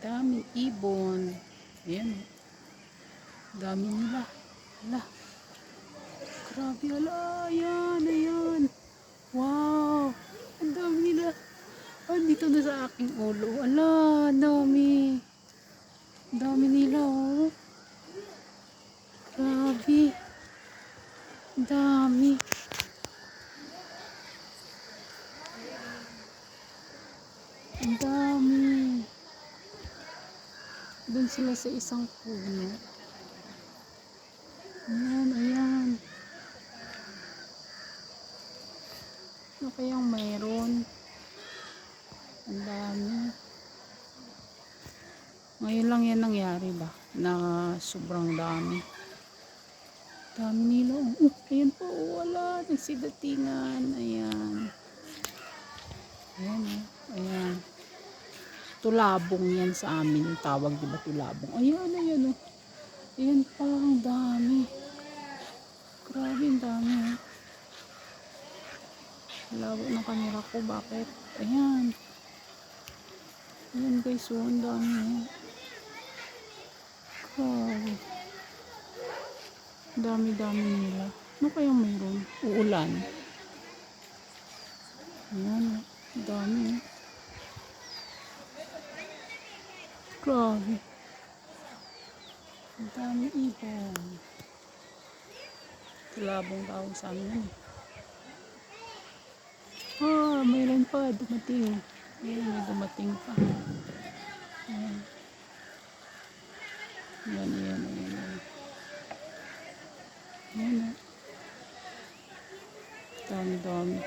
Daming ibon. Ayan. Dami nila. Ala. Grabe, ala. Ayan, ayan. Wow. Ang dami nila. Ah, dito na sa aking ulo. Ala, dami. Dami nila, oh. Grabe. Dami. Dami. Doon sila sa isang puno. Ayan, ayan. Ano kayang mayroon? Ang dami. Ngayon lang yan nangyari ba? Na sobrang dami. Dami nila. Oh, oh, ayan po. Wala. Nagsidatingan. Ayan. Ayan, oh. Ayan. Tulabong yan sa amin. Tawag, di ba, tulabong. Ayan, ayan, oh. Ayan pa, ang dami. Grabe, ang dami, oh. Labo ng kamera ko, bakit? Ayan. Ayan, guys, oh, ang dami, oh. Grabe. Ang Dami-dami nila. Ano kayang mayroon? Uulan. Ayan, oh. Dami, oh. Grabe. Ang dami ibon. Tulabong tawag sa amin. Ah, mayroon pa. Dumating. Mayroon may dumating pa. Ayan. Ayan, ayan, ayan. Ayan, ayan. Dami, dami.